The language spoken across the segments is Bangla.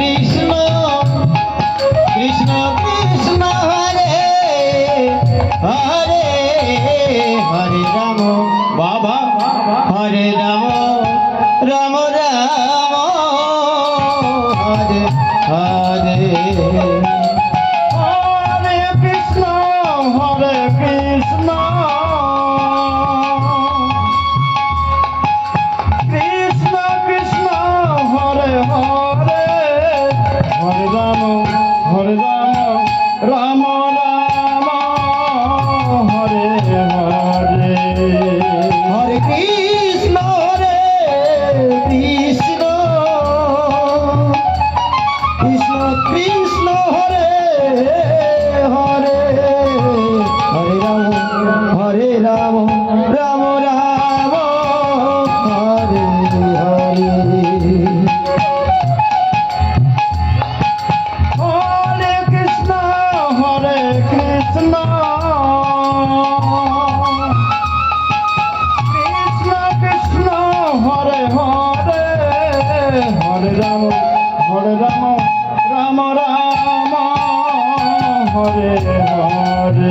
কৃষ্ণ কৃষ্ণ কৃষ্ণ, হরে হরে হরে রাম, বাবা, হরে রাম রাম রাম, হরে হরে। হরে কৃষ্ণ হরে কৃষ্ণ। হরে হরে।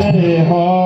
হরে হরে